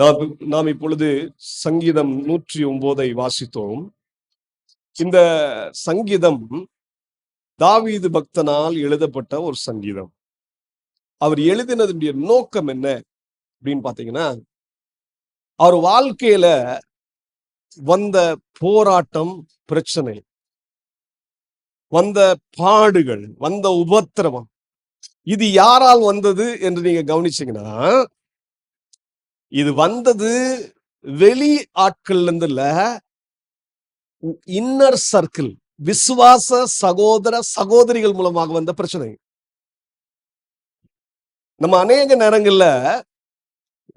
நாம் நாம் இப்பொழுது சங்கீதம் நூற்றி ஒன்பதை வாசித்தோம். இந்த சங்கீதம் தாவீது பக்தனால் எழுதப்பட்ட ஒரு சங்கீதம். அவர் எழுதினதுடைய நோக்கம் என்ன அப்படின்னு பார்த்தீங்கன்னா அவர் வாழ்க்கையில வந்த போராட்டம் பிரச்சனை வந்த பாடுகள் வந்த உபத்திரவம் இது யாரால் வந்தது என்று நீங்க கவனிச்சீங்கன்னா இது வந்தது வெளி ஆட்கள்ல இருந்து இல்ல இன்னர் சர்க்கிள் விசுவாச சகோதர சகோதரிகள் மூலமாக வந்த பிரச்சனை. நம்ம அநேக நேரங்கள்ல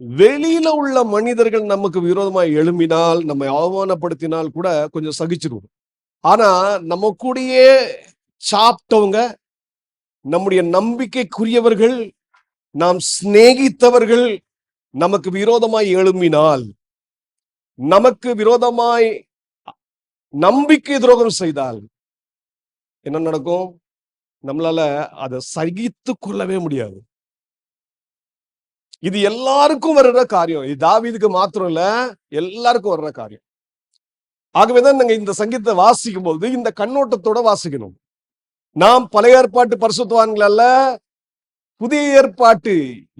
வெளியில உள்ள மனிதர்கள் நமக்கு விரோதமா எழும்பினால் நம்மை அவமானப்படுத்தினால் கூட கொஞ்சம் சகிச்சிருவோம். ஆனா நம்ம கூடயே சாப்பிட்டவங்க நம்முடைய நம்பிக்கைக்குரியவர்கள் நாம் சிநேகித்தவர்கள் நமக்கு விரோதமாய் எழும்பினால் நமக்கு விரோதமாய் நம்பிக்கை துரோகம் செய்தால் என்ன நடக்கும்? நம்மளால அதை சகித்து கொள்ளவே முடியாது. இது எல்லாருக்கும் வர்ற காரியம். இது தாவீதுக்கு மாத்திரம் இல்ல எல்லாருக்கும் வர்ற காரியம். ஆகவேதான் நாங்க இந்த சங்கீதத்தை வாசிக்கும் போது இந்த கண்ணோட்டத்தோட வாசிக்கணும். நாம் பழைய ஏற்பாட்டு பரிசுத்தவான்கள் அல்ல புதிய ஏற்பாட்டு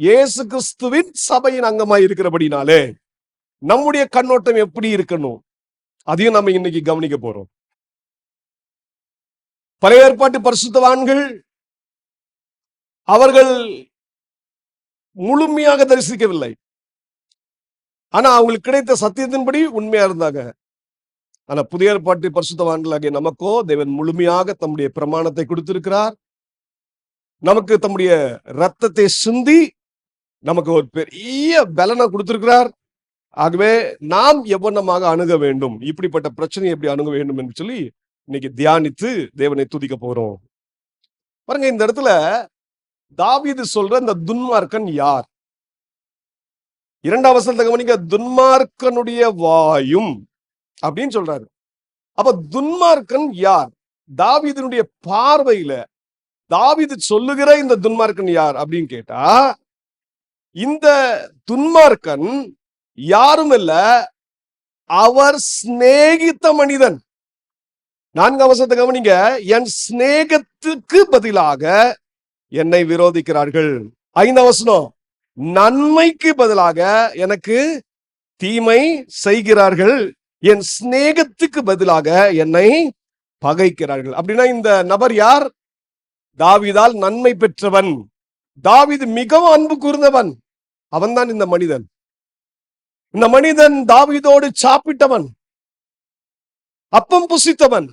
இயேசு கிறிஸ்துவின் சபையின் அங்கமாய் இருக்கிறபடினாலே நம்முடைய கண்ணோட்டம் எப்படி இருக்கணும்? அதையும் நம்ம இன்னைக்கு கவனிக்க போறோம். பழைய ஏற்பாட்டு பரிசுத்தவான்கள் அவர்கள் முழுமையாக தரிசிக்கவில்லை. ஆனா அவங்களுக்கு கிடைத்த சத்தியத்தின்படி உண்மையா இருந்தாங்க. ஆனா புதிய ஏற்பாட்டு பரிசுத்தவான்களாகிய நமக்கோ தேவன் முழுமையாக தம்முடைய பிரமாணத்தை கொடுத்திருக்கிறார். நமக்கு தம்முடைய ரத்தத்தை சிந்தி நமக்கு ஒரு பெரிய பலனை கொடுத்திருக்கிறார். ஆகவே நாம் எவ்வளமாக அணுக வேண்டும்? இப்படிப்பட்ட பிரச்சனையை எப்படி அணுக வேண்டும் என்று சொல்லி இன்னைக்கு தியானித்து தேவனை துதிக்க போறோம். பாருங்க இந்த இடத்துல தாவிது சொல்ற இந்த துன்மார்க்கன் யார்? இரண்டாம் வசனத்தை கவனிக்க துன்மார்க்கனுடைய வாயும் அப்படின்னு சொல்றாரு. அப்ப துன்மார்க்கன் யார்? தாவிதனுடைய பார்வையில தாவிது சொல்லுகிற இந்த துன்மார்க்கன் யார் அப்படின்னு கேட்டா இந்த துன்மார்க்கன் யாரும் இல்ல அவர் சிநேகித்த மனிதன். நான்கு அவசரத்தை கவனிங்க. என் சிநேகத்துக்கு பதிலாக என்னை விரோதிக்கிறார்கள். ஐந்து அவசரம் நன்மைக்கு பதிலாக எனக்கு தீமை செய்கிறார்கள். என் சிநேகத்துக்கு பதிலாக என்னை பகைக்கிறார்கள். அப்படின்னா இந்த நபர் யார்? தாவிதால் நன்மை பெற்றவன். தாவிது மிகவும் அன்பு கூர்ந்தவன். அவன்தான் இந்த மனிதன். இந்த மனிதன் தாவீதோடு சாப்பிட்டவன். அப்பம் புசித்தவன்.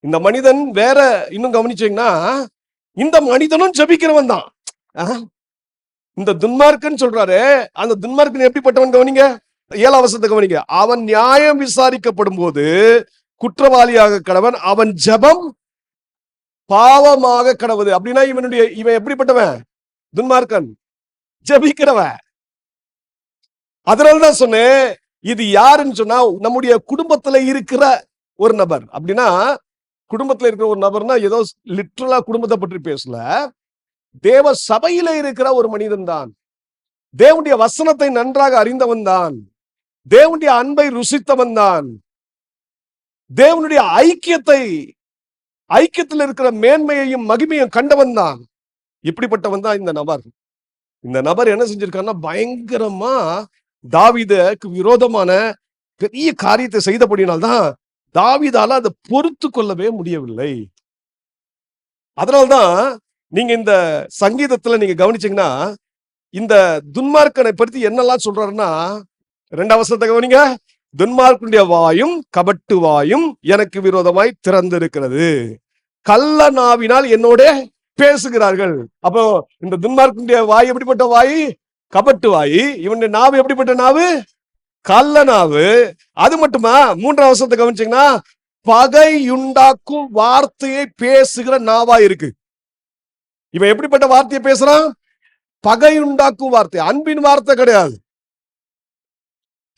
இந்த மனிதன் வேற இன்னும் கவனிச்சீங்கன்னா இந்த மனிதனும் ஜபிக்கிறவன் தான். ஆஹ். இந்த துன்மார்க்கன் சொல்றாரு அந்த துன்மார்க்கன் எப்படிப்பட்டவன் கவனிங்க? ஏழாம் அவசரத்தை கவனிங்க. அவன் நியாயம் விசாரிக்கப்படும் போது குற்றவாளியாக கடவன் அவன் ஜெபம் பாவமாக கடவுது அப்படின்னா இவனுடைய இவன் எப்படிப்பட்டவன்? துன்மார்க்கன். ஜபிக்கிறவன். அதனாலதான் சொன்னேன் இது யாருன்னு சொன்னா நம்முடைய குடும்பத்துல இருக்கிற ஒரு நபர். அப்படின்னா குடும்பத்துல இருக்கிற ஒரு நபர்னா ஏதோ லிட்ரலா குடும்பத்தை பற்றி பேசல. தேவ சபையில இருக்கிற ஒரு மனிதன் தான். தேவனுடைய வசனத்தை நன்றாக அறிந்தவன் தான். தேவனுடைய அன்பை ருசித்தவன் தான். தேவனுடைய ஐக்கியத்தை ஐக்கியத்தில் இருக்கிற மேன்மையையும் மகிமையும் கண்டவன் தான் இப்படிப்பட்டவன் தான் இந்த நபர். இந்த நபர் என்ன செஞ்சிருக்காருன்னா பயங்கரமா தாவிதக்கு விரோதமான பெரிய காரியத்தை செய்தபடினால்தான் தாவிதால அதை பொறுத்து கொள்ளவே முடியவில்லை. அதனால்தான் நீங்க இந்த சங்கீதத்துல நீங்க கவனிச்சீங்கன்னா இந்த துன்மார்க்கனை பற்றி என்னெல்லாம் சொல்றாருன்னா ரெண்டாம் கவனிங்க. துன்மார்க்குடைய வாயும் கபட்டு வாயும் எனக்கு விரோதமாய் திறந்திருக்கிறது. கள்ள நாவினால் என்னோட பேசுகிறார்கள். அப்போ இந்த துன்மார்க்குடைய வாய் எப்படிப்பட்ட வாய்? கபட்டு வாய். இவனுடைய நாவு எப்படிப்பட்ட நாவு? கள்ள நாவு. அது மட்டுமா? மூன்றாம் வருஷத்தை கவனிச்சீங்கன்னா பகையுண்டாக்கும் வார்த்தையை பேசுகிற நாவா இருக்கு. இவன் எப்படிப்பட்ட வார்த்தையை பேசுறான்? பகையுண்டாக்கும் வார்த்தை. அன்பின் வார்த்தை கிடையாது.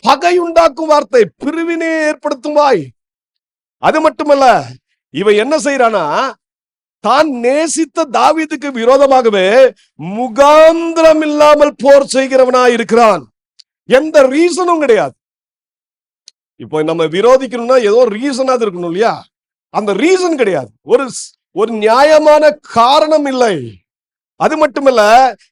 பகை உண்டாக்கும் வார்த்தை பிரிவினை ஏற்படுத்தும் வாய் அது மட்டுமல்ல இவன் என்ன செய்யறானா தான் நேசித்த தாவிதுக்கு விரோதமாகவே முகாந்திரம் இல்லாமல் போர் செய்கிறவனா இருக்கிறான். எந்த ரீசனும் கிடையாது. இப்போ நம்ம விரோதிக்கணும்னா ஏதோ ரீசனாவது இருக்கணும் இல்லையா? அந்த ரீசன் கிடையாது. ஒரு ஒரு நியாயமான காரணம் இல்லை. அது மட்டுமல்ல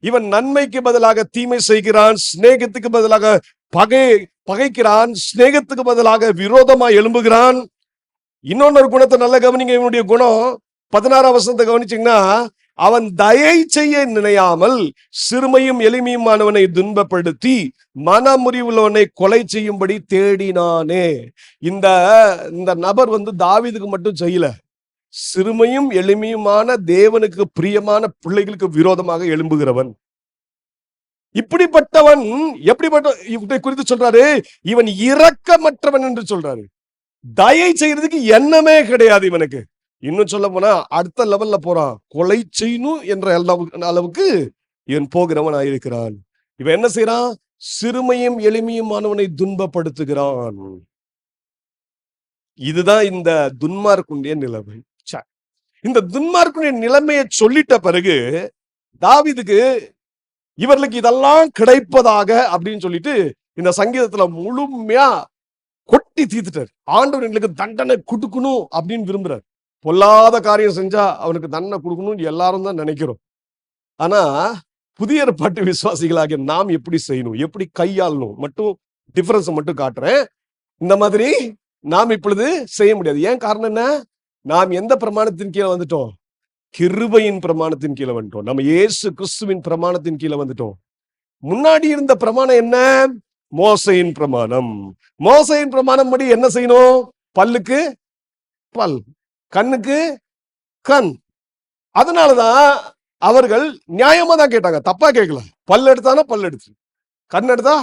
இவன் நன்மைக்கு பதிலாக தீமை செய்கிறான் சிநேகத்துக்கு பதிலாக பகை பகைக்கிறான் சிநேகத்துக்கு பதிலாக விரோதமா எழும்புகிறான். இன்னொன்னு குணத்தை நல்ல கவனிங்க இவனுடைய குணம் பதினாறாம் வசனத்தை கவனிச்சீங்கன்னா அவன் தயை செய்ய நினையாமல் சிறுமையும் எளிமையுமானவனை துன்பப்படுத்தி மனமுறிவுள்ளவனை கொலை செய்யும்படி தேடினானே. இந்த இந்த நபர் வந்து தாவிதுக்கு மட்டும் செய்யல. சிறுமையும் எளிமையுமான தேவனுக்கு பிரியமான பிள்ளைகளுக்கு விரோதமாக எழும்புகிறவன். இப்படிப்பட்டவன் எப்படிப்பட்ட இவனை குறித்து சொல்றாரு? இவன் இரக்கமற்றவன் என்று சொல்றாரு. தயை செய்யறதுக்கு எண்ணமே கிடையாது இவனுக்கு. இன்னும் சொல்ல போனா அடுத்த லெவல்ல போறான். கொலை செய்யணும் என்ற அளவுக்கு இவன் போகிறவன் ஆயிருக்கிறான் இவன் என்ன செய்யறான் சிறுமையும் எளிமையுமானவனை துன்பப்படுத்துகிறான். இதுதான் இந்த துன்மார்க்குடைய நிலைமை. ச்ச. இந்த துன்மார்க்குடைய நிலைமையை சொல்லிட்ட பிறகு தாவிதுக்கு இவர்களுக்கு இதெல்லாம் கிடைப்பதாக அப்படின்னு சொல்லிட்டு இந்த சங்கீதத்துல முழுமையா கொட்டி தீர்த்துட்டார். ஆண்டவர் எங்களுக்கு தண்டனை கொடுக்கணும் அப்படின்னு விரும்புறார். பொல்லாத காரியம் செஞ்சா அவனுக்கு தண்டனை கொடுக்கணும்னு எல்லாரும் தான் நினைக்கிறோம். ஆனா புதிய ஏற்பாட்டு விசுவாசிகளாகிய நாம் எப்படி செய்யணும்? எப்படி கையாளணும்? மட்டும் டிஃபரன்ஸ் மட்டும் காட்டுறேன். இந்த மாதிரி நாம் இப்பொழுது செய்ய முடியாது. ஏன் காரணம் என்ன? நாம் எந்த பிரமாணத்தின் கீழே வந்துட்டோம்? கிருபையின் பிரமாணத்தின் கீழே வந்துட்டோம். நம்ம இயேசு கிறிஸ்துவின் பிரமாணத்தின் கீழே வந்துட்டோம். முன்னாடி இருந்த பிரமாணம் என்ன? மோசையின் பிரமாணம். மோசையின் பிரமாணம் படி என்ன செய்யணும்? பல்லுக்கு பல் கண்ணுக்கு கண். அதனாலதான் அவர்கள் நியாயமா தான் கேட்டாங்க. தப்பா கேட்கல. பல் எடுத்தானா பல் எடுத்து. கண் எடுத்தா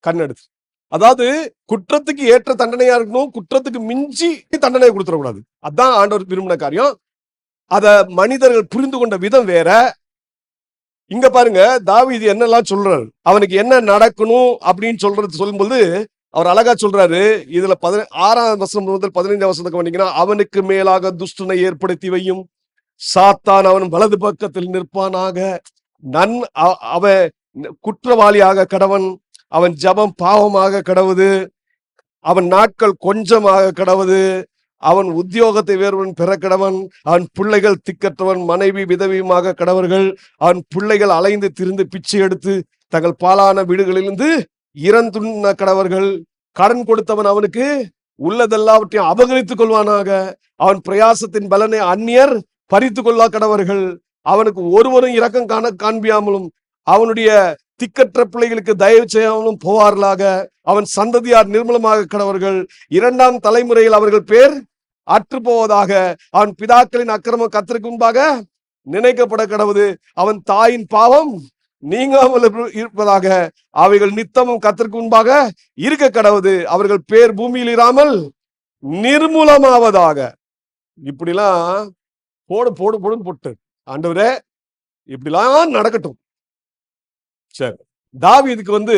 கண் எடுத்து. அதாவது குற்றத்துக்கு ஏற்ற தண்டனையா இருக்கணும் குற்றத்துக்கு மிஞ்சி தண்டனையை கொடுத்துடக்கூடாது. அதான் ஆண்டவர் விரும்பின காரியம். அதை மனிதர்கள் புரிந்து கொண்ட விதம் வேற. இங்க பாருங்க தாவீது என்னெல்லாம் சொல்றாரு? அவனுக்கு என்ன நடக்கணும் அப்படின்னு சொல்றது சொல்லும்போது அவர் அழகா சொல்றாரு இதுல பதின ஆறாம் வருஷம் முதல் பதினைஞ்சாம் வருஷத்துக்கு வந்தீங்கன்னா அவனுக்கு மேலாக துஷ்டனை ஏற்படுத்தி வையும். சாத்தான் அவன் வலது பக்கத்தில் நிற்பானாக. நன் அவ அவன் குற்றவாளியாக கடவன் அவன் ஜபம் பாவமாக கடவுது. அவன் நாட்கள் கொஞ்சமாக கடவுது. அவன் உத்தியோகத்தை வேறுவன் பெற கடவன் அவன் பிள்ளைகள் திக்கற்றவன் மனைவி விதவியுமாக கடவர்கள் அவன் பிள்ளைகள் அலைந்து திரிந்து பிச்சை எடுத்து தங்கள் பாலான வீடுகளிலிருந்து இறந்துண்ண கடவர்கள். கடன் கொடுத்தவன் அவனுக்கு உள்ளதெல்லாவற்றையும் அபகரித்துக் கொள்வானாக. அவன் பிரயாசத்தின் பலனை அந்நியர் பறித்து கொள்ளா கடவர்கள். அவனுக்கு ஒருவரும் இரக்கம் காண காண்பியாமலும் அவனுடைய திக்கற்ற பிள்ளைகளுக்கு தயவு செய்யாமலும் போவார்களாக. அவன் சந்ததியார் நிர்மலமாக கடவர்கள். இரண்டாம் தலைமுறையில் அவர்கள் பேர் அற்றுப்போவதாக அவன் பிதாக்களின் அக்கிரமம் கத்திற்கு முன்பாக நினைக்கப்பட கடவுது. அவன் தாயின் பாவம் நீங்காமல் இருப்பதாக அவைகள் நித்தமும் கத்திற்கு முன்பாக இருக்க கடவுது. அவர்கள் பேர் பூமியில் இராமல் நிர்மூலமாவதாக. இப்படிலாம் போடு போடு போடுன்னு போட்டு. ஆண்டவரே இப்படிலாம் நடக்கட்டும். சரி. தாவி இதுக்கு வந்து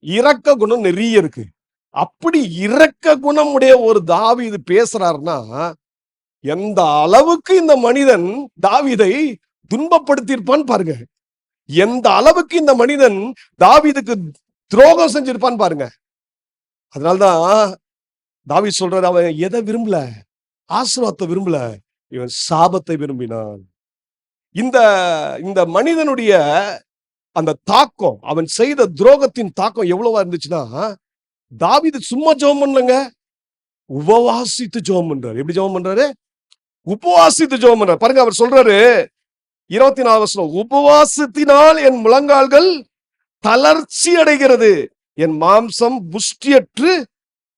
இரக்க குணம் நிறைய இருக்கு. அப்படி இறக்க குணம் உடைய ஒரு இது பேசுறாருன்னா எந்த அளவுக்கு இந்த மனிதன் தாவீதை துன்பப்படுத்தியிருப்பான்னு பாருங்க. எந்த அளவுக்கு இந்த மனிதன் தாவிதுக்கு துரோகம் செஞ்சிருப்பான்னு பாருங்க. அதனால்தான் தாவி சொல்றாரு அவன் எதை விரும்பல? ஆசீர்வாதத்தை விரும்பல. இவன் சாபத்தை விரும்பினான். இந்த இந்த மனிதனுடைய அந்த தாக்கம் அவன் செய்த துரோகத்தின் தாக்கம் எவ்வளவா இருந்துச்சுன்னா தாவிது சும்மா ஜெபம் பண்ணலங்க. உபவாசித்து ஜெபம் பண்றாரு. எப்படி ஜெபம் பண்றாரு? உபவாசித்து ஜெபம் பண்றாரு. பாருங்க அவர் சொல்றாரு இருபத்தி நாலு வருஷம் உபவாசத்தினால் என் முழங்கால்கள் தளர்ச்சி அடைகிறது. என் மாம்சம் புஷ்டியற்று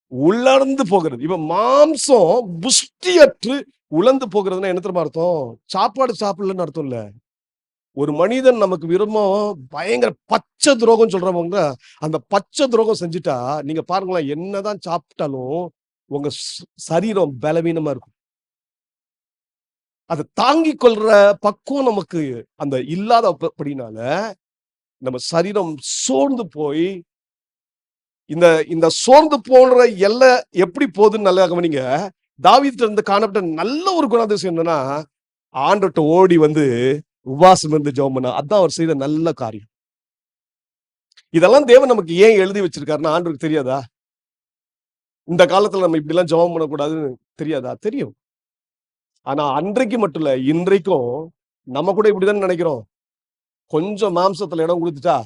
உலர்ந்து போகிறது. இப்ப மாம்சம் புஷ்டியற்று உலர்ந்து போகிறதுன்னா என்ன தெரியுமா அர்த்தம்? சாப்பாடு சாப்பிடலன்னு அர்த்தம் இல்ல. ஒரு மனிதன் நமக்கு விரும்பம் பயங்கர பச்சை துரோகம் சொல்றவங்க அந்த பச்சை துரோகம் செஞ்சுட்டா நீங்க பாருங்களேன் என்னதான் சாப்பிட்டாலும் உங்க சரீரம் பலவீனமா இருக்கும். அதை தாங்கிக் கொள்ற பக்குவம் நமக்கு அந்த இல்லாத அப்படினால நம்ம சரீரம் சோர்ந்து போய் இந்த இந்த சோர்ந்து போன்ற எல்லை எப்படி போகுதுன்னு நல்லா கவனிங்க. தாவீதுட்ட இருந்து காணப்பட்ட நல்ல ஒரு குணாதிசயம் என்னன்னா ஆண்டவர்ட்ட ஓடி வந்து உபாசம் இருந்து ஜெபம் அதான் அவர் செய்த நல்ல காரியம். இதெல்லாம் தேவன் நமக்கு ஏன் எழுதி வச்சிருக்காருன்னா ஆண்டுக்கு தெரியாதா? இந்த காலத்துல நம்ம இப்படி எல்லாம் ஜெபம் பண்ணக்கூடாதுன்னு தெரியாதா? தெரியும். ஆனா அன்றைக்கு மட்டும் இல்ல இன்றைக்கும் நம்ம கூட இப்படிதான் நினைக்கிறோம். கொஞ்சம் மாம்சத்துல இடம் கொடுத்துட்டா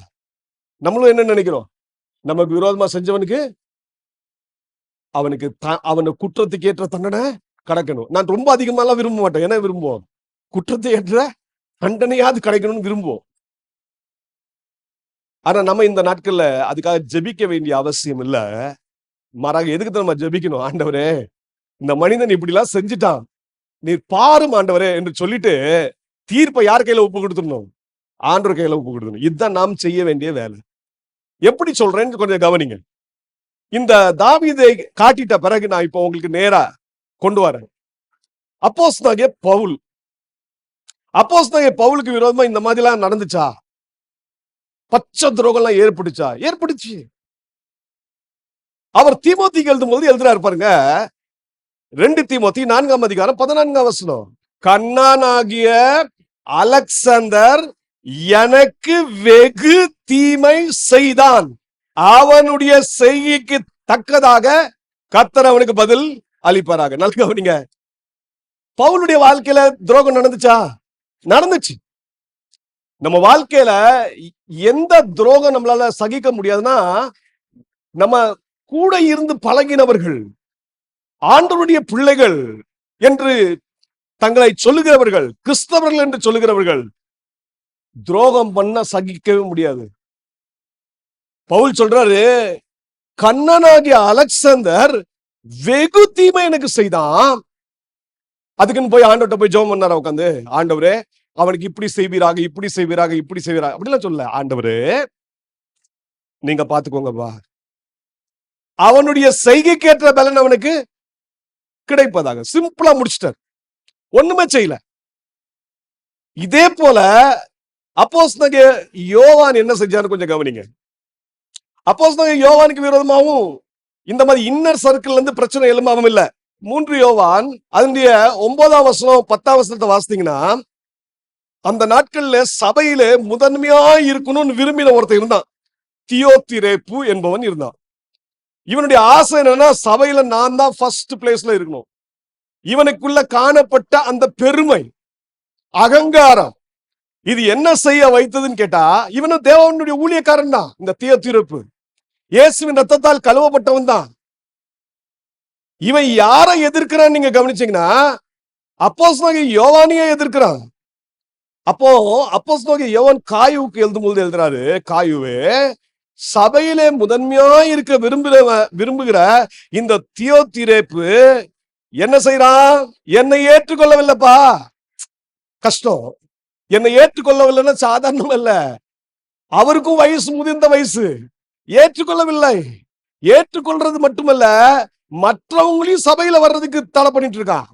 நம்மளும் என்ன நினைக்கிறோம்? நமக்கு விரோதமா செஞ்சவனுக்கு அவனுக்கு த- அவனு குற்றத்துக்கு ஏற்ற தண்டனை கடக்கணும். நான் ரொம்ப அதிகமாலாம் விரும்ப மாட்டேன். என்ன விரும்புவோம்? குற்றத்தை ஏற்ற தண்டனையாவது கிடைக்கணும்னு விரும்புவோம். ஆனா நம்ம இந்த நாட்கள்ல அதுக்காக ஜெபிக்க வேண்டிய அவசியம் இல்ல. மாறாக எதுக்கு நம்ம ஜெபிக்கணும் ஆண்டவரே? இந்த மனிதன் இப்படி எல்லாம் செஞ்சுட்டான். நீர் பாரும் ஆண்டவரே என்று சொல்லிட்டு தீர்ப்பை யார் கையில ஒப்பு கொடுத்துடணும்? ஆண்டவர் கையில ஒப்பு கொடுத்துடணும் இதுதான் நாம் செய்ய வேண்டிய வேலை. எப்படி சொல்றேன்னு கொஞ்சம் கவனிங்க. இந்த தாவிதை காட்டிட்ட பிறகு நான் இப்போ உங்களுக்கு நேரா கொண்டு வரேன். அப்போஸ் பவுல் அப்போஸ் பவுலுக்கு விரோதமா இந்த மாதிரிலாம் நடந்துச்சா? பச்சை துரோகம்லாம் ஏற்பட்டுச்சா? ஏற்பட்டுச்சு. அவர் தீமோத்திக்கு எழுதும் போது எழுதுறாரு பாருங்க. ரெண்டு தீமோத்தி நான்காம் அதிகாரம் பதினான்காம் வசனம். கண்ணானாகிய அலெக்சாந்தர் எனக்கு வெகு தீமை செய்தான். அவனுடைய செய்கைக்கு தக்கதாக கத்தர் அவனுக்கு பதில் அளிப்பாராக. நல்ல கவனிங்க. பவுலுடைய வாழ்க்கையில துரோகம் நடந்துச்சா? நடந்துச்சு. நம்ம வாழ்க்கையில எந்த துரோகம் நம்மளால சகிக்க முடியாதுன்னா நம்ம கூட இருந்து பழகினவர்கள் ஆண்டவருடைய பிள்ளைகள் என்று தங்களை சொல்லுகிறவர்கள் கிறிஸ்தவர்கள் என்று சொல்லுகிறவர்கள் துரோகம் பண்ண சகிக்கவே முடியாது. பவுல் சொல்றாரு கண்ணனாகிய அலெக்சாந்தர் வெகு தீமை எனக்கு செய்தான் அதுக்குன்னு போய் ஆண்டவர்கிட்ட போய் ஜோம் பண்ணாரா உட்காந்து? ஆண்டவரே அவனுக்கு இப்படி செய்வீராக இப்படி செய்வீராக இப்படி செய்வீராக. அப்படிலாம் சொல்ல ஆண்டவரே நீங்க பாத்துக்கோங்கப்பா அவனுடைய செய்கைக்கேற்ற பலன் அவனுக்கு கிடைப்பதாக. சிம்பிளா முடிச்சிட்டார். ஒண்ணுமே செய்யல. இதே போல அப்போஸ் யோவான் என்ன செஞ்சாரு கொஞ்சம் கவனிங்க. அப்போஸ் யோவானுக்கு விரோதமாவும் இந்த மாதிரி இன்னர் சர்க்கிள்ல இருந்து பிரச்சனை எழுமாவும் இல்ல. மூன்று யோவான் அதனுடைய ஒன்பதாம் வசனம் பத்தாம் வசனத்தை வாசித்தீங்கன்னா அந்த நாட்கள்ல சபையில முதன்மையா இருக்கணும்னு விரும்பின ஒருத்தர் இருந்தான். தியோத்திரேப்பு என்பவன் இருந்தான். இவனுடைய ஆசை என்னன்னா சபையில நான் தான் ஃபர்ஸ்ட் பிளேஸ்ல இருக்கணும். இவனுக்குள்ள காணப்பட்ட அந்த பெருமை அகங்காரம் இது என்ன செய்ய வைத்ததுன்னு கேட்டா இவனும் தேவனுடைய ஊழியக்காரன் தான் இந்த தியோத்திரப்பு. இயேசுவின் ரத்தத்தால் கழுவப்பட்டவன் தான். இவன் யாரை எதிர்க்கிறான்னு நீங்க கவனிச்சீங்கன்னா அப்போஸ் நோகி யோவானியே எதிர்க்கிறான். அப்போ அப்போஸ் நோகி யோவான் காயுவுக்கு எழுதும்போது எழுதுறாரு காயுவே சபையிலே முதன்மையா இருக்க விரும்புகிற விரும்புகிற இந்த தியோ திரேப்பு என்ன செய்யறான் என்னை ஏற்றுக்கொள்ளவில்லைப்பா. கஷ்டம். என்னை ஏற்றுக்கொள்ளவில்லைன்னா சாதாரணம் அல்ல. அவருக்கும் வயசு முதிர்ந்த வயசு. ஏற்றுக்கொள்ளவில்லை. ஏற்றுக்கொள்றது மட்டுமல்ல மற்றவங்களையும் சபையில வர்றதுக்கு தடை பண்ணிட்டு இருக்கா?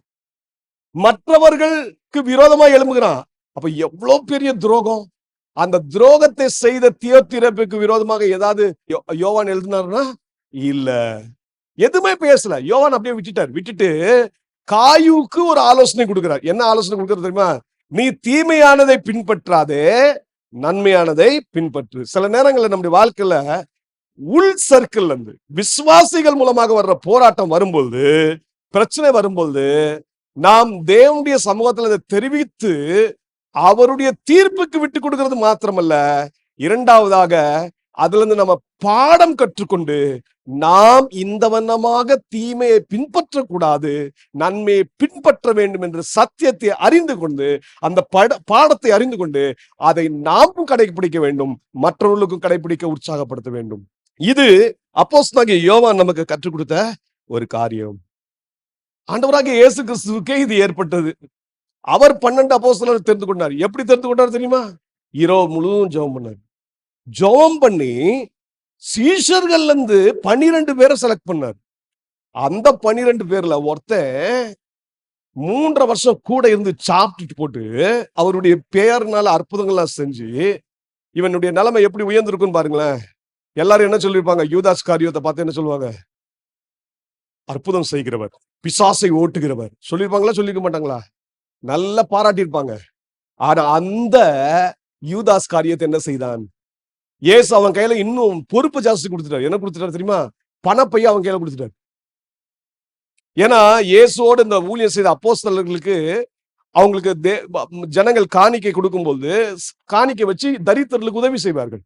மற்றவர்களுக்கு விரோதமா எழும்புகிறான் அப்ப எவ்வளவு பெரிய துரோகம்? அந்த துரோகத்தை செய்த தியோத்திரப்புக்கு விரோதமாக ஏதாவது யோ- யோவான் எழுதினார்னா இல்ல. எதுவுமே பேசல. யோவான் அப்படியே விட்டுட்டார். விட்டுட்டு காயுக்கு ஒரு ஆலோசனை கொடுக்கிறார். என்ன ஆலோசனை கொடுக்கிறது தெரியுமா? நீ தீமையானதை பின்பற்றாதே நன்மையானதை பின்பற்று. சில நேரங்களில் நம்முடைய வாழ்க்கையில உள் சர்க்கிள் இருந்து விசுவாசிகள் மூலமாக வர்ற போராட்டம் வரும்போது பிரச்சனை வரும்பொழுது நாம் தேவனுடைய சமூகத்தில் அதை தெரிவித்து அவருடைய தீர்ப்புக்கு விட்டு கொடுக்கிறது மாத்திரமல்ல இரண்டாவதாக அதுல இருந்து நம்ம பாடம் கற்றுக்கொண்டு நாம் இந்த வண்ணமாக தீமையை பின்பற்றக்கூடாது நன்மையை பின்பற்ற வேண்டும் என்று சத்தியத்தை அறிந்து கொண்டு அந்த பட பாடத்தை அறிந்து கொண்டு அதை நாமும் கடைபிடிக்க வேண்டும் மற்றவர்களுக்கும் கடைபிடிக்க உற்சாகப்படுத்த வேண்டும். இது அப்போஸ் யோவான் நமக்கு கற்றுக் கொடுத்த ஒரு காரியம். ஆண்டவராக இயேசு கிறிஸ்துவுக்கே இது ஏற்பட்டது. அவர் பன்னெண்டு அப்போஸ்தலர் தெரிந்து கொண்டார். எப்படி தெரிந்து கொண்டார் தெரியுமா? இரவு முழுவதும் ஜெபம் பண்ணார். ஜெபம் பண்ணி சீஷர்கள்ல இருந்து பன்னிரெண்டு பேரை செலக்ட் பண்ணார். அந்த பன்னிரெண்டு பேர்ல ஒருத்தன் மூன்றரை வருஷம் கூட இருந்து சாப்பிட்டுட்டு போட்டு அவருடைய பெயர்னால அற்புதங்கள்லாம் செஞ்சு இவனுடைய நிலைமை எப்படி உயர்ந்திருக்குன்னு பாருங்களேன். எல்லாரும் என்ன சொல்லியிருப்பாங்க? யூதாஸ் காரியத்தை பார்த்து என்ன சொல்லுவாங்க? அற்புதம் செய்கிறவர் பிசாசை ஓட்டுகிறவர். சொல்லியிருப்பாங்களா? சொல்லிக்க மாட்டாங்களா? நல்லா பாராட்டியிருப்பாங்க. ஆனா அந்த யூதாஸ் காரியத்தை என்ன செய்தான்? ஏசு அவன் கையில இன்னும் பொறுப்பு ஜாஸ்தி கொடுத்துட்டார். என்ன கொடுத்துட்டாரு தெரியுமா? பணப்பைய அவன் கையில கொடுத்துட்டார். ஏன்னா இயேசுவோடு இந்த ஊழியம் செய்த அப்போஸ்தலர்களுக்கு அவங்களுக்கு தே- ஜனங்கள் காணிக்கை கொடுக்கும்போது காணிக்கை வச்சு தரித்திரர்களுக்கு உதவி செய்வார்கள்.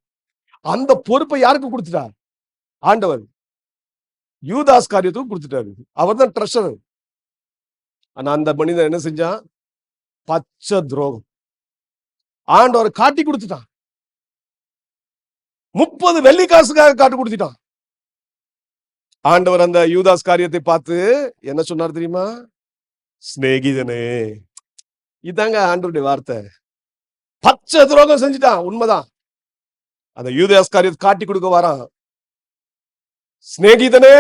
அந்த பொறுப்பை யாருக்கு கொடுத்துட்டார்? ஆண்டவர். யூதாஸ் காரியத்துக்கு கொடுத்துட்டாரு. அவர் தான் ட்ரெஷரர் ஆனா அந்த மனிதன் என்ன செஞ்சான்? பச்சை துரோகம். ஆண்டவர் காட்டி கொடுத்துட்டான். முப்பது வெள்ளி காசுக்காக காட்டி கொடுத்துட்டான். ஆண்டவர் அந்த யூதாஸ் காரியத்தை பார்த்து என்ன சொன்னார் தெரியுமா? சிநேகிதனே இதாங்க ஆண்டவருடைய வார்த்தை. பச்சை துரோகம் செஞ்சுட்டான். உண்மைதான். அந்த யூதாஸ் காட்டி கொடுக்க வரான் சிநேகிதனே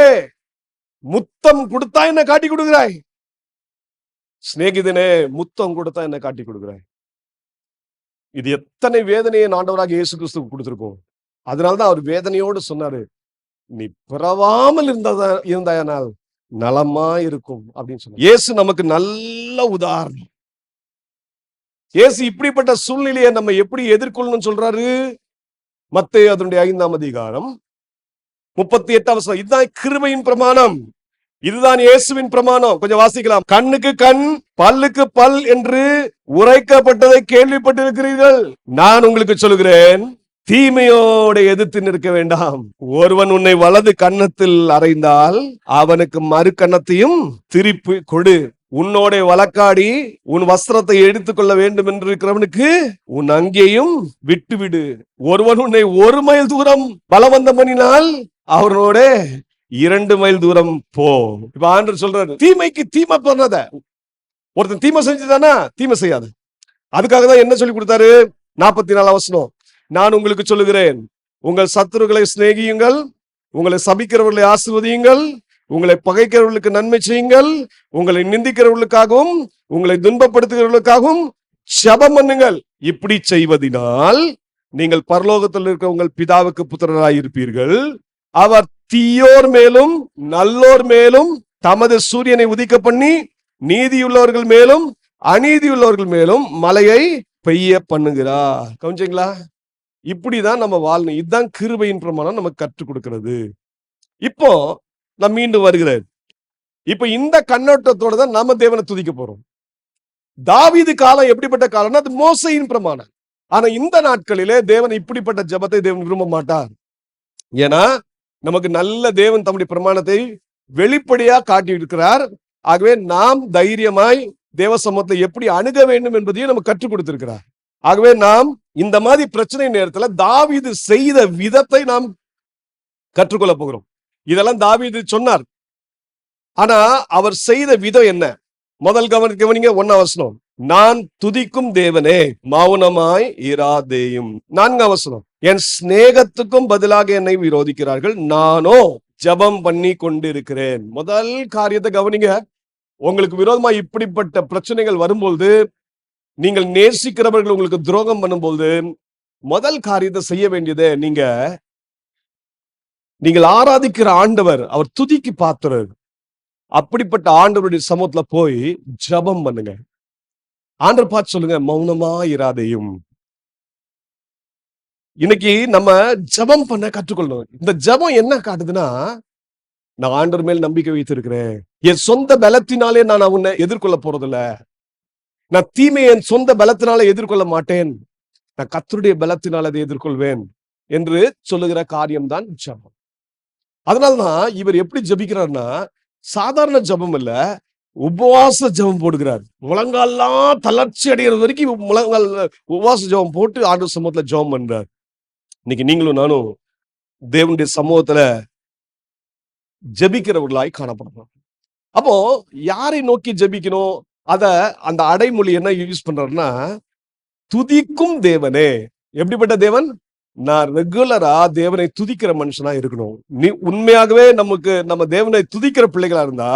முத்தம் கொடுத்தா என்ன காட்டி கொடுக்குறாய்? சிநேகிதனே முத்தம் கொடுத்தா என்ன காட்டி கொடுக்கிறாய்? இது எத்தனை வேதனையை ஆண்டவராக இயேசு கிறிஸ்துவுக்கு கொடுத்துருக்கோம். அதனாலதான் அவர் வேதனையோடு சொன்னாரு நீ பிறவாமல் இருந்ததா இருந்தாயனால் நலமா இருக்கும் அப்படின்னு சொன்ன இயேசு நமக்கு நல்ல உதாரணம். இயேசு இப்படிப்பட்ட சூழ்நிலையை நம்ம எப்படி எதிர்கொள்ளணும்னு சொல்றாரு? மத்தே அதனுடைய ஐந்தாம் அதிகாரம். முப்பத்தி எட்டாம் வசனம் இதுதான் கிருபையின் பிரமாணம். இதுதான் இயேசுவின் பிரமாணம். கொஞ்சம் வாசிக்கலாம். கண்ணுக்கு கண் பல்லுக்கு பல் என்று உரைக்கப்பட்டதை கேள்விப்பட்டிருக்கிறீர்கள். நான் உங்களுக்கு சொல்லுகிறேன் தீமையோட எதிர்த்து நிற்க வேண்டாம். ஒருவன் உன்னை வலது கன்னத்தில் அறைந்தால் அவனுக்கு மறு கன்னத்தையும் திருப்பி கொடு. உன்னோட வழக்காடி உன் வஸ்திரத்தை எடுத்துக்கொள்ள வேண்டும் என்று இருக்கிறவனுக்கு உன் அங்கேயும் விட்டுவிடு. ஒருவன் உன்னை ஒரு மைல் தூரம் பலவந்தம் பண்ணினால் அவனோட இரண்டு மைல் தூரம் போ. இப்ப ஆண்டு சொல்றாரு தீமைக்கு தீமை பண்ணத. ஒருத்தன் தீமை செஞ்சுதானா தீமை செய்யாது. அதுக்காக தான் என்ன சொல்லி கொடுத்தாரு? நாற்பத்தி நாலு அவசரம் நான் உங்களுக்கு சொல்லுகிறேன் உங்கள் சத்துருக்களை சிநேகியுங்கள் உங்களை சபிக்கிறவர்களை ஆசிர்வதியுங்கள் உங்களை பகைக்கிறவர்களுக்கு நன்மை செய்யுங்கள் உங்களை நிந்திக்கிறவர்களுக்காகவும் உங்களை துன்பப்படுத்துகிறவர்களுக்காகவும் சபம் பண்ணுங்கள். இப்படி செய்வதினால் நீங்கள் பரலோகத்தில் இருக்க உங்கள் பிதாவுக்கு புத்திரராய் இருப்பீர்கள் அவர் தீயோர் மேலும் நல்லோர் மேலும் தமது சூரியனை உதிக்க பண்ணி நீதியுள்ளவர்கள் மேலும் அநீதியுள்ளவர்கள் மேலும் மலையை பெய்ய பண்ணுகிறார். கவனிச்சிங்களா? இப்படிதான் நம்ம வாழணும் இதுதான் கிருபையின் பிரமாணம் நமக்கு கற்றுக் கொடுக்கிறது. இப்போ நான் மீண்டும் வருகிறேன் இப்ப இந்த கண்ணோட்டத்தோட தான் நாம தேவனை துதிக்க போறோம். தாவீது காலம் எப்படிப்பட்ட காலம்னா அது மோசையின் பிரமாணம். ஆனா இந்த நாட்களிலே தேவன் இப்படிப்பட்ட ஜெபத்தை தேவன் விரும்ப மாட்டார். ஏன்னா நமக்கு நல்ல தேவன் தம்முடைய பிரமாணத்தை வெளிப்படையா காட்டி இருக்கிறார் ஆகவே நாம் தைரியமாய் தேவ சமூகத்தை எப்படி அணுக வேண்டும் என்பதையும் நமக்கு கற்றுக் கொடுத்திருக்கிறார். ஆகவே நாம் இந்த மாதிரி பிரச்சனை நேரத்துல தாவீது செய்த விதத்தை நாம் கற்றுக்கொள்ள போகிறோம். இதெல்லாம் தாவீது சொன்னார். ஆனா அவர் செய்த விதம் என்ன? முதல் கவன கவனிங்க ஒன்னாம் வசனம். நான் துதிக்கும் தேவனே மௌனமாய் இராதேயும். நான்காம் வசனம். என் சிநேகத்துக்கும் பதிலாக என்னை விரோதிக்கிறார்கள். நானோ ஜெபம் பண்ணி கொண்டிருக்கிறேன். முதல் காரியத்தை கவனிங்க. உங்களுக்கு விரோதமா இப்படிப்பட்ட பிரச்சனைகள் வரும்போது நீங்கள் நேசிக்கிறவர்கள் உங்களுக்கு துரோகம் பண்ணும்போது முதல் காரியத்தை செய்ய வேண்டியது நீங்க நீங்கள் ஆராதிக்கிற ஆண்டவர் அவர் துதிக்கு பாத்துறாரு அப்படிப்பட்ட ஆண்டவருடைய சமூகத்துல போய் ஜெபம் பண்ணுங்க. ஆண்டவர் பார்த்து சொல்லுங்க மௌனமா இராதையும். இன்னைக்கு நம்ம ஜெபம் பண்ண கற்றுக்கொள்ளணும். இந்த ஜெபம் என்ன காட்டுதுன்னா நான் ஆண்டவர் மேல் நம்பிக்கை வைத்திருக்கிறேன். என் சொந்த பலத்தினாலே நான் உன்னை எதிர்கொள்ள போறதில்ல. நான் தீமையை என் சொந்த பலத்தினால எதிர்கொள்ள மாட்டேன். நான் கத்தருடைய பலத்தினால் அதை எதிர்கொள்வேன் என்று சொல்லுகிற காரியம்தான் ஜபம். அதனால்தான் இவர் எப்படி ஜெபிக்கிறார்னா சாதாரண ஜெபம் இல்ல உபவாச ஜெபம் போடுகிறார். முழங்கால்லாம் தளர்ச்சி அடைகிறது வரைக்கும் முழங்கால் உபவாச ஜெபம் போட்டு ஆண்டு சமூகத்துல ஜெபம் பண்றார். இன்னைக்கு நீங்களும் நானும் தேவனுடைய சமூகத்துல ஜெபிக்கிறவர்களாய் காணப்படணும் அப்போ யாரை நோக்கி ஜெபிக்கணும்? அத அந்த அடைமொழி என்ன யூஸ் பண்றாருன்னா துதிக்கும் தேவனே. எப்படிப்பட்ட தேவன்? நான் ரெகுலரா தேவனை துதிக்கிற மனுஷனா இருக்கணும். நீ உண்மையாகவே நமக்கு நம்ம தேவனை துதிக்கிற பிள்ளைகளா இருந்தா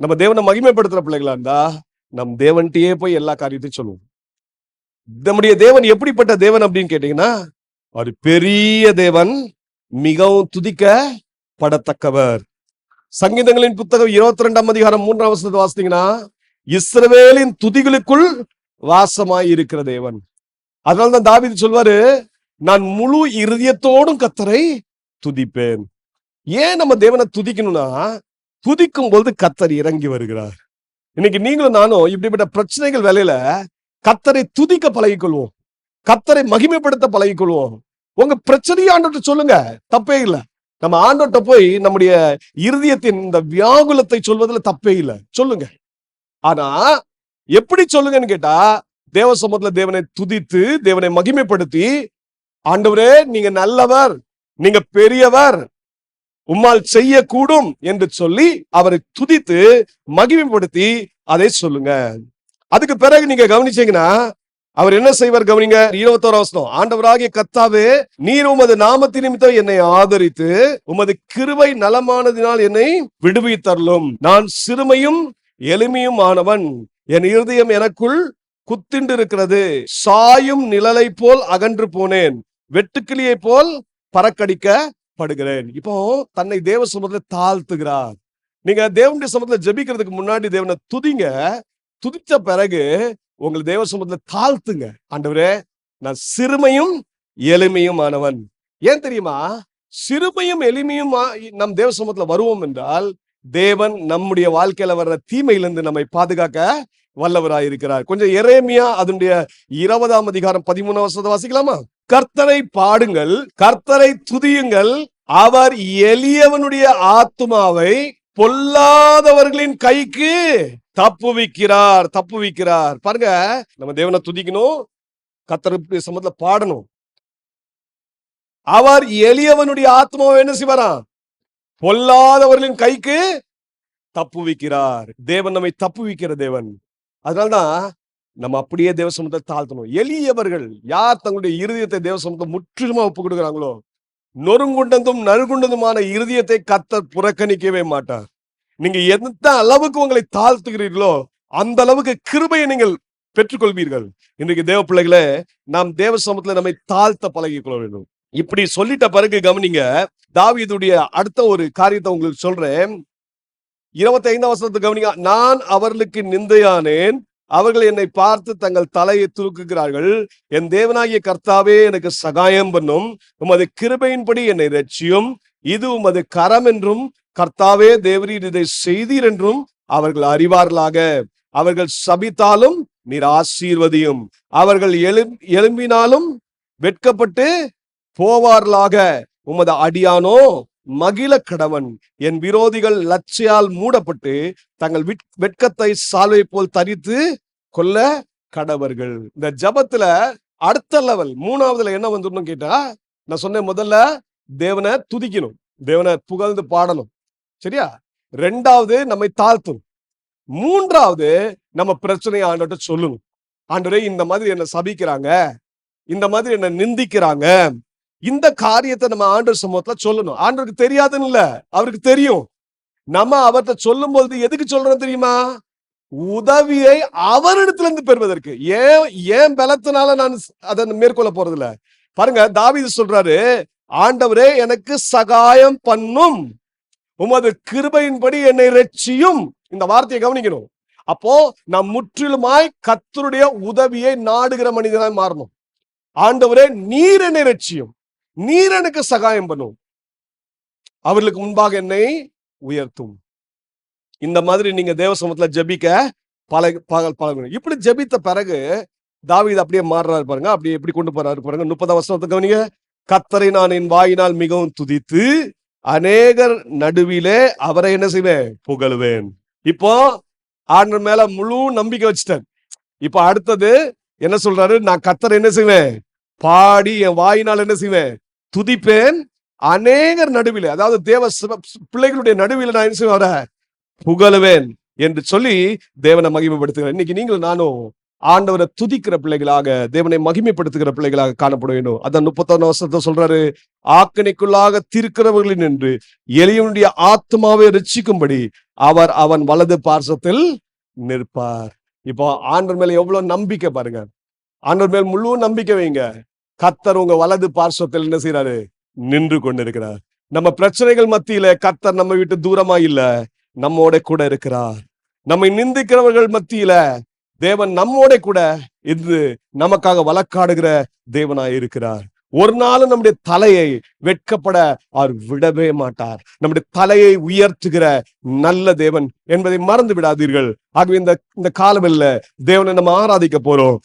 நம்ம தேவனை மகிமைப்படுத்துற பிள்ளைகளா இருந்தா நம் தேவன்கிட்டயே போய் எல்லா காரியத்தையும் சொல்லுவோம். நம்முடைய தேவன் எப்படிப்பட்ட தேவன் அப்படின்னு கேட்டீங்கன்னா அவர் பெரிய தேவன் மிகவும் துதிக்க படத்தக்கவர் சங்கீதங்களின் புத்தகம் இருபத்தி ரெண்டாம் அதிகாரம் மூன்றாம் வசனத்தை வாசித்தீங்கன்னா இஸ்ரவேலின் துதிகளுக்குள் வாசமாய் இருக்கிற தேவன். அதனாலதான் தாவீது சொல்வாரு நான் முழு இருதயத்தோடும் கத்தரை துதிப்பேன். ஏன் நம்ம தேவனை துதிக்கணும்னா துதிக்கும் பொழுது கத்தர் இறங்கி வருகிறார். இன்னைக்கு நீங்களும் நானும் இப்படிப்பட்ட பிரச்சனைகள் வேலையில கத்தரை துதிக்க பழகிக்கொள்வோம். கத்தரை மகிமைப்படுத்த பழகிக்கொள்வோம். உங்க பிரச்சனையை ஆண்டோட்ட சொல்லுங்க. தப்பே இல்லை. நம்ம ஆண்டோட்ட போய் நம்முடைய இருதயத்தின் இந்த வியாகுலத்தை சொல்வதில் தப்பே இல்லை. சொல்லுங்க. ஆனா எப்படி சொல்லுங்கன்னு கேட்டா தேவ சமூகத்துல தேவனை துதித்து தேவனை மகிமைப்படுத்தி ஆண்டவரே நீங்க நல்லவர் நீங்க பெரியவர் உம்மால் செய்யக்கூடும் என்று சொல்லி அவரை துதித்து மகிமைப்படுத்தி அதை சொல்லுங்க. அதுக்கு பிறகு நீங்க கவனிச்சீங்கன்னா அவர் என்ன செய்வார் கவனிங்க? இருபத்தோரு அவசரம் ஆண்டவராகிய கத்தாவே நீர் உமது நாமத்தி நிமித்தம் என்னை ஆதரித்து உமது கிருவை நலமானதினால் என்னை விடுவித்தரலும் நான் சிறுமையும் எளிமையும் ஆனவன் என் இருதயம் எனக்குள் குத்திண்டு இருக்கிறது சாயும் நிழலை போல் அகன்று போனேன். வெட்டுக்கிளியை போல் பறக்கடிக்கப்படுகிறேன். இப்போ தன்னை தேவ சமூகத்துல தாழ்த்துகிறார். நீங்க தேவனுடைய சமூகத்துல ஜெபிக்கிறதுக்கு முன்னாடி தேவனை துதிங்க. துதிச்ச பிறகு உங்களை தேவ சமூகத்துல தாழ்த்துங்க. ஆண்டவரே நான் சிறுமையும் எளிமையும் ஆனவன் ஏன் தெரியுமா? சிறுமையும் எளிமையும் நம் தேவ சமூகத்துல வருவோம் என்றால் தேவன் நம்முடைய வாழ்க்கையில வர்ற தீமையிலிருந்து நம்மை பாதுகாக்க வல்லவராய் இருக்கிறார் கொஞ்சம் எரேமியா அதனுடைய இருபதாம் அதிகாரம் பதிமூணாம் வருஷத்தை வாசிக்கலாமா? கர்த்தரை பாடுங்கள் கர்த்தரை துதியுங்கள். அவர் எளியவனுடைய ஆத்மாவை பொல்லாதவர்களின் கைக்கு தப்புவிக்கிறார் தப்புவிக்கிறார். பாருங்க நம்ம தேவனை துதிக்கணும் கத்தருக்கு சம்பந்த பாடணும். அவர் எளியவனுடைய ஆத்மாவை என்ன செய்வாராம்? பொல்லாதவர்களின் கைக்கு தப்புவிக்கிறார். தேவன் நம்மை தப்புவிக்கிற தேவன். அதனால்தான் நம்ம அப்படியே தேவசமத்தை தாழ்த்தணும். எளியவர்கள் யார் தங்களுடைய இருதயத்தை தேவசமத்தை முற்றிலுமா ஒப்பு கொடுக்குறாங்களோ நொறுங்குண்டதும் நறுகுண்டதுமான இருதயத்தை கத்தர் புறக்கணிக்கவே மாட்டார். நீங்க எந்த அளவுக்கு உங்களை தாழ்த்துகிறீர்களோ அந்த அளவுக்கு கிருபையை நீங்கள் பெற்றுக்கொள்வீர்கள். இன்றைக்கு தேவ பிள்ளைகளை நாம் தேவ சமத்துல நம்மை தாழ்த்த பழகி கொள்ள வேண்டும். இப்படி சொல்லிட்ட பிறகு கவனிங்க தாவீதுடைய அடுத்த ஒரு காரியத்தை உங்களுக்கு சொல்றேன். இருபத்தி ஐந்தாம் வருஷத்தை கவனிங்க. நான் அவர்களுக்கு நிந்தையானேன் அவர்கள் என்னை பார்த்து தங்கள் தலையை துருக்குகிறார்கள் என் தேவனாகிய கர்த்தாவே எனக்கு சகாயம் பண்ணும். உமது கிருபையின்படி என்னை ரட்சியும் இது உமது கரம் என்றும் கர்த்தாவே தேவரீர் இதை செய்தீர் என்றும் அவர்கள் அறிவார்களாக. அவர்கள் சபித்தாலும் நீர் ஆசீர்வதியும். அவர்கள் எழு எழும்பினாலும் வெட்கப்பட்டு போவார்களாக. உமது அடியானோ மகிழ கடவன். என் விரோதிகள் லட்சியால் மூடப்பட்டு தங்கள் வெட்கத்தை சால்வை போல் தரித்து கொல்ல கடவர்கள். இந்த ஜபத்துல அடுத்த லெவல் மூணாவதுல என்ன வந்துடணும் கேட்டா நான் சொன்னேன் முதல்ல தேவனை துதிக்கணும். தேவனை புகழ்ந்து பாடணும். சரியா? ரெண்டாவது நம்மை தாழ்த்தணும். மூன்றாவது நம்ம பிரச்சனையை ஆண்டோட்ட சொல்லணும். ஆண்டவரே இந்த மாதிரி என்ன சபிக்கிறாங்க. இந்த மாதிரி என்ன நிந்திக்கிறாங்க. இந்த காரியத்தை நம்ம ஆண்டவர் சமூகத்துல சொல்லணும். ஆண்டவருக்கு தெரியாதுன்னு இல்ல அவருக்கு தெரியும். நம்ம அவர்கிட்ட சொல்லும் பொழுது எதுக்கு சொல்றோம் தெரியுமா? உதவியை அவரிடத்துல இருந்து பெறுவதற்கு. ஏன் ஏன் பலத்தினால நான் அதை மேற்கொள்ள போறது இல்ல பாருங்க தாவிது சொல்றாரு ஆண்டவரே எனக்கு சகாயம் பண்ணும். உமது கிருபையின்படி என்னை ரட்சியும். இந்த வார்த்தையை கவனிக்கணும். அப்போ நான் முற்றிலுமாய் கத்தருடைய உதவியை நாடுகிற மனிதனாய் மாறணும். ஆண்டவரே நீர் என்னை ரட்சியும். நீர் எனக்கு சகாயம் பண்ணும். அவர்களுக்கு முன்பாக என்னை உயர்த்தும். இந்த மாதிரி நீங்க தேவசமத்துல ஜபிக்க பழக பகல் பழகணும் இப்படி ஜபித்த பிறகு தாவீது அப்படியே மாறுறாரு பாருங்க. அப்படியே எப்படி கொண்டு போறாரு பாருங்க. முப்பதாம் வருஷத்தை கவனிங்க. கத்தரை நான் என் வாயினால் மிகவும் துதித்து அநேகர் நடுவிலே அவரை என்ன செய்வேன்? புகழுவேன். இப்போ ஆண்டர் மேல முழு நம்பிக்கை வச்சுட்டேன் இப்போ அடுத்தது என்ன சொல்றாரு? நான் கத்தரை என்ன செய்வேன்? பாடி என் வாயினால் என்ன செய்வேன்? துதிப்பேன். அநேகர் நடுவில் அதாவது தேவ பிள்ளைகளுடைய நடுவில் நான் என்ன செய்வேன் புகழுவேன் என்று சொல்லி தேவனை மகிமைப்படுத்துகிறேன் இன்னைக்கு நீங்களும் நானும் ஆண்டவரை துதிக்கிற பிள்ளைகளாக தேவனை மகிமைப்படுத்துகிற பிள்ளைகளாக காணப்பட வேண்டும். அதான் முப்பத்தொன்னு வருஷத்தை சொல்றாரு ஆக்கணிக்குள்ளாக தீர்க்கிறவர்களின் என்று எளியனுடைய ஆத்மாவை ரசிக்கும்படி அவர் அவன் வலது பார்சத்தில் நிற்பார். இப்போ ஆண்டர் மேல எவ்வளவு நம்பிக்கை பாருங்க. ஆண்டவர் மேல் முழு நம்பிக்கை வைங்க. கத்தர் உங்க வலது பார்சத்தில் என்ன செய்யறாரு நின்று கொண்டிருக்கிறார். நம்ம பிரச்சனைகள் மத்தியில கத்தர் நம்ம விட்டு தூரமா இல்ல. நம்மோட கூட இருக்கிறார். நம்மை நிந்திக்கிறவர்கள் மத்தியில தேவன் நம்மோட கூட இருந்து நமக்காக வழக்காடுகிற தேவனாய் இருக்கிறார். ஒரு நாளும் நம்முடைய தலையை வெட்கப்பட அவர் விடவே மாட்டார். நம்முடைய தலையை உயர்த்துகிற நல்ல தேவன் என்பதை மறந்து விடாதீர்கள். ஆகவே இந்த இந்த காலமில்ல தேவனை நம்ம ஆராதிக்க போறோம்.